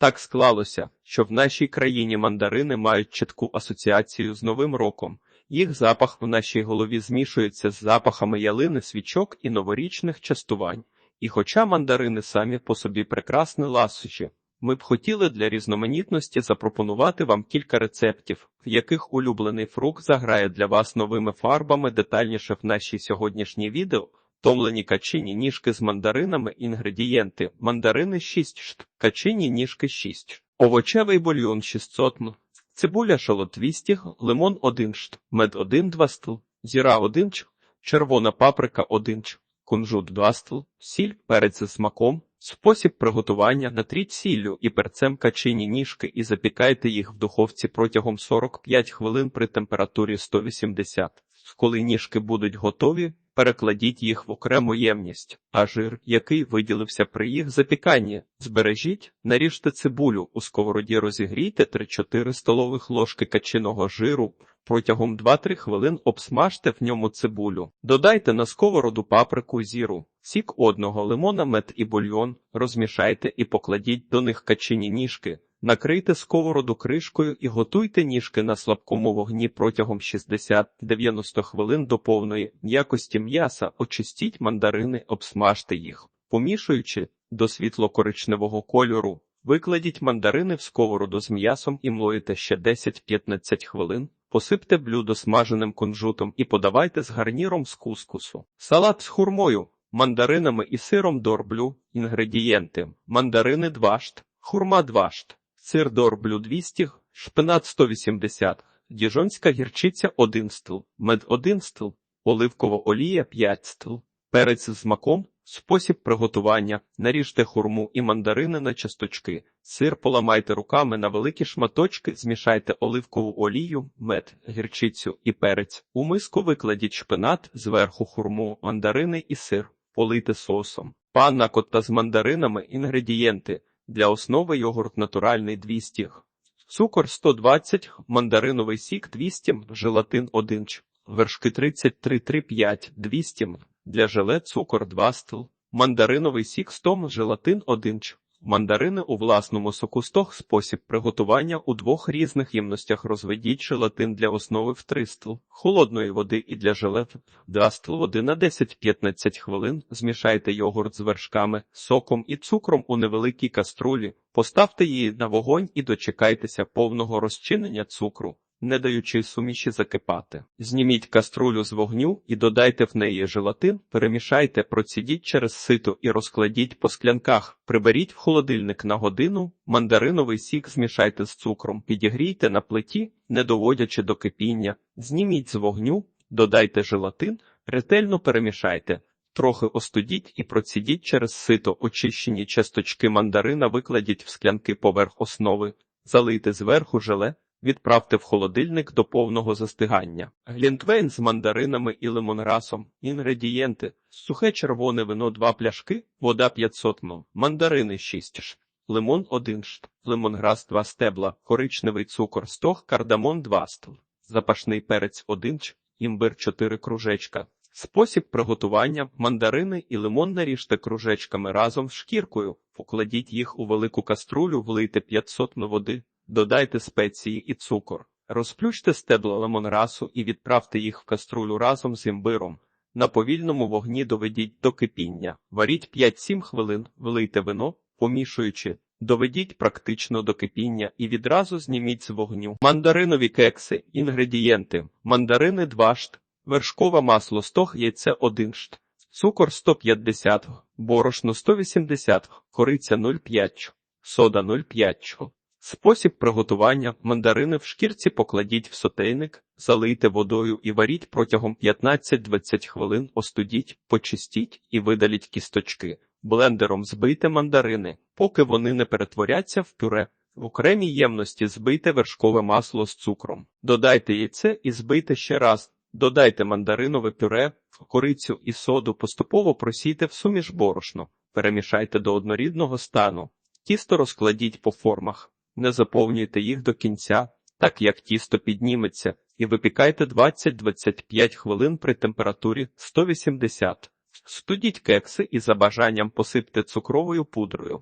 Так склалося, що в нашій країні мандарини мають чітку асоціацію з Новим роком. Їх запах в нашій голові змішується з запахами ялини, свічок і новорічних частувань. І хоча мандарини самі по собі прекрасні ласощі, ми б хотіли для різноманітності запропонувати вам кілька рецептів, в яких улюблений фрукт заграє для вас новими фарбами детальніше в нашій сьогоднішній відео. Томлені качині ніжки з мандаринами, інгредієнти, мандарини 6 шт, качині ніжки 6, овочевий бульйон 600 м, цибуля шалот 200 г, лимон 1 шт, мед 1 2 стл, зіра 1 ч, червона паприка 1 ч, кунжут 2 стл, сіль, перець за смаком. Спосіб приготування натріть сіллю і перцем качині ніжки і запікайте їх в духовці протягом 45 хвилин при температурі 180. Коли ніжки будуть готові, перекладіть їх в окрему ємність, а жир, який виділився при їх запіканні, збережіть, наріжте цибулю, у сковороді розігрійте 3-4 столових ложки качиного жиру, протягом 2-3 хвилин обсмажте в ньому цибулю, додайте на сковороду паприку зіру, сік одного лимона, мед і бульйон, розмішайте і покладіть до них качині ніжки. Накрийте сковороду кришкою і готуйте ніжки на слабкому вогні протягом 60-90 хвилин до повної якості м'яса, очистіть мандарини, обсмажте їх, помішуючи до світло-коричневого кольору. Викладіть мандарини в сковороду з м'ясом і млоїте ще 10-15 хвилин. Посипте блюдо смаженим кунжутом і подавайте з гарніром з кускусу. Салат з хурмою, мандаринами і сиром дорблю. Інгредієнти: мандарини 2 шт, хурма 2 шт, сир дорблю 200, шпинат 180, діжонська гірчиця 1 стл, мед 1 стл, оливкова олія 5 стл, перець з маком. Спосіб приготування: наріжте хурму і мандарини на часточки, сир поламайте руками на великі шматочки, змішайте оливкову олію, мед, гірчицю і перець. У миску викладіть шпинат, зверху хурму, мандарини і сир, полийте соусом. Панна котта з мандаринами інгредієнти. Для основи йогурт натуральний 200 г, цукор 120 г, мандариновий сік 200 м, желатин 1 ч, вершки 33,35 200 м, для желе цукор 2 стл, мандариновий сік 100 м, желатин 1 ч. Мандарини у власному соку 100 г. спосіб приготування у двох різних ємностях розведіть желатин для основи в 3 стл, холодної води і для желе 2 стл води на 10-15 хвилин, змішайте йогурт з вершками, соком і цукром у невеликій каструлі, поставте її на вогонь і дочекайтеся повного розчинення цукру. Не даючи суміші закипати, зніміть каструлю з вогню і додайте в неї желатин, перемішайте, процідіть через сито і розкладіть по склянках, приберіть в холодильник на годину, мандариновий сік змішайте з цукром, підігрійте на плиті, не доводячи до кипіння, зніміть з вогню, додайте желатин, ретельно перемішайте. Трохи остудіть і процідіть через сито очищені часточки мандарина, викладіть в склянки поверх основи, залийте зверху желе. Відправте в холодильник до повного застигання. Глінтвейн з мандаринами і лимонрасом. Інгредієнти: сухе червоне вино 2 пляшки, вода 500 м, мандарини 6 ш, лимон 1 шт, лимонграс 2 стебла, коричневий цукор 100 кардамон 2 стл, запашний перець 1 ч, імбир 4 кружечка. Спосіб приготування мандарини і лимон наріжте кружечками разом з шкіркою, покладіть їх у велику каструлю, влийте 500 м води. Додайте спеції і цукор, розплющте стебла лимонрасу і відправте їх в каструлю разом з імбиром. На повільному вогні доведіть до кипіння, варіть 5-7 хвилин, влийте вино, помішуючи, доведіть практично до кипіння і відразу зніміть з вогню. Мандаринові кекси, інгредієнти, мандарини 2 шт, вершкове масло 100 яйце 1 шт, цукор 150 борошно 180 кориця 0,5 сода 0,5 Спосіб приготування мандарини в шкірці покладіть в сотейник, залийте водою і варіть протягом 15-20 хвилин, остудіть, почистіть і видаліть кісточки. Блендером збийте мандарини, поки вони не перетворяться в пюре. В окремій ємності збийте вершкове масло з цукром. Додайте яйце і збийте ще раз. Додайте мандаринове пюре, корицю і соду, поступово просійте в суміш борошно, перемішайте до однорідного стану. Тісто розкладіть по формах. Не заповнюйте їх до кінця, так як тісто підніметься, і випікайте 20-25 хвилин при температурі 180. Студіть кекси і за бажанням посипте цукровою пудрою.